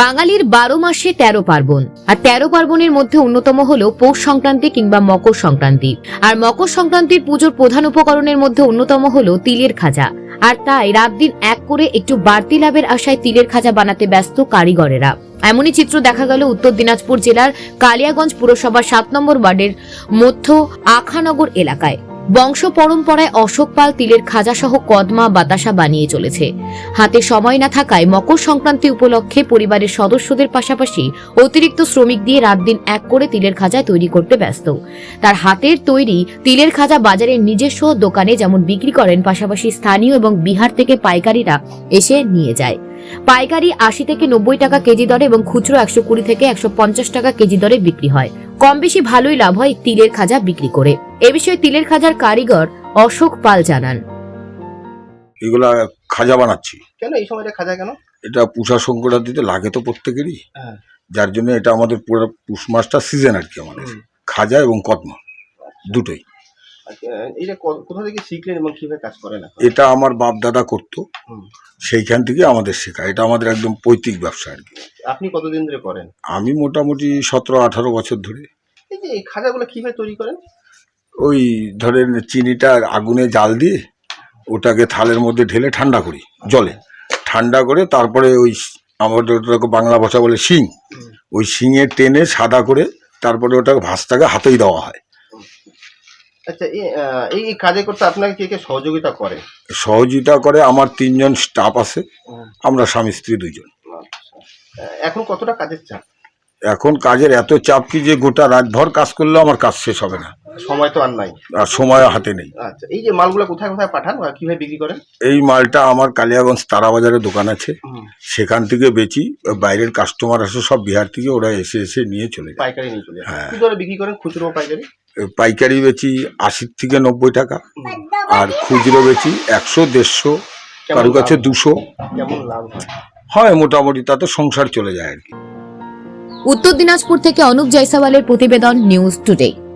বাঙালির বারো মাসে তেরো পার্বণ। আর তেরো পার্বণের মধ্যে অন্যতম হলো পৌষ সংক্রান্তি কিংবা মকর সংক্রান্তি। আর মকর সংক্রান্তির পুজোর প্রধান উপকরণের মধ্যে অন্যতম হলো তিলের খাজা। আর তাই রাত দিন এক করে একটু বাড়তি লাভের আশায় তিলের খাজা বানাতে ব্যস্ত কারিগরেরা। এমনই চিত্র দেখা গেল উত্তর দিনাজপুর জেলার কালিয়াগঞ্জ পুরসভার সাত নম্বর ওয়ার্ডের মধ্য আখানগর এলাকায়। বংশ পরম্পরায় অশোক পাল তিলের খাজা সহ কদমা বাতাসা বানিয়ে চলেছে। হাতে সময় না থাকায় মকর সংক্রান্তি উপলক্ষে পরিবারের সদস্যদের পাশাপাশি অতিরিক্ত শ্রমিক দিয়ে রাত দিন এক করে তিলের খাজা তৈরি করতে ব্যস্ত। তার হাতের তৈরি তিলের খাজা বাজারের নিজস্ব দোকানে যেমন বিক্রি করেন, পাশাপাশি স্থানীয় এবং বিহার থেকে পাইকারিরা এসে নিয়ে যায়। পাইকারি আশি থেকে নব্বই টাকা কেজি দরে এবং খুচরো একশো কুড়ি থেকে একশো পঞ্চাশ টাকা কেজি দরে বিক্রি হয়। কম বেশি ভালোই লাভ হয় তিলের খাজা বিক্রি করে। এ বিষয়ে তিলের খাজার কারিগর অশোক পাল জানান। এগুলা খাজা বানাচ্ছি। কেন? এই সময়টা খাজা কেন? এটা পুষা সংক্রান্তিতে লাগে তো প্রত্যেকেরই। হ্যাঁ। যার জন্য এটা আমাদের পুরো পুষ মাসটা সিজন আর কি আমাদের। খাজা এবং কদমা দুটোই। আচ্ছা, এইটা ক- কোথা থেকে শিখলেন এবং কীভাবে কাজ করেন এটা আমার বাপ দাদা করতো। সেইখান থেকে আমাদের শেখা। এটা আমাদের একদম পৈতৃক ব্যবসা আর কি। আপনি কতদিন ধরে করেন? আমি মোটামুটি সতেরো আঠারো বছর ধরে। এই যে এই খাজাগুলো কীভাবে তৈরি করেন? ওই ধরেন চিনিটা আগুনে জাল দিয়ে ওটাকে থালের মধ্যে ঢেলে ঠান্ডা করি জলে। ঠান্ডা করে তারপরে ওই আমাদের ওটাকে বাংলা ভাষা বলে শিং। ওই শিঙে টেনে সাদা করে তারপরে ওটাকে ভাসটাকে হাতেই দেওয়া হয়। আচ্ছা এই এই কাজে করতে আপনাকে কে কে সহযোগিতা করে? সহযোগিতা করে আমার তিনজন স্টাফ আছে আমরা স্বামী স্ত্রী দুইজন। এখন কতটা কাজের চাপ? এখন কাজের এত চাপ কি যে গোটা রাতভর কাজ করলেও আমার কাজ শেষ হবে না। সময় তো আর নাই। আর সময় হাতে নেই। আচ্ছা এই যে মালগুলো কোথায় কোথায় পাঠান আর কীভাবে বিক্রি করেন? এই মালটা আমার কালিয়াগঞ্জ তারাবাজারে দোকান আছে। সেখান থেকে বেচি বাইরের কাস্টমার আসে সব বিহার থেকে ওরা এসে এসে নিয়ে চলে যায়। পাইকারি নিয়ে চলে। হ্যাঁ। কি দরে বিক্রি করেন? খুচরো পাইকারি? পাইকারি বেচি আশির থেকে নব্বই টাকা আর খুচরো বেচি একশো দেড়শো কারও কাছে দুশো। হয়? হয় মোটামুটি তাতে সংসার চলে যায় আর কি। উত্তর দিনাজপুর থেকে অনুপ জয়সওয়ালের প্রতিবেদন নিউজ টুডে।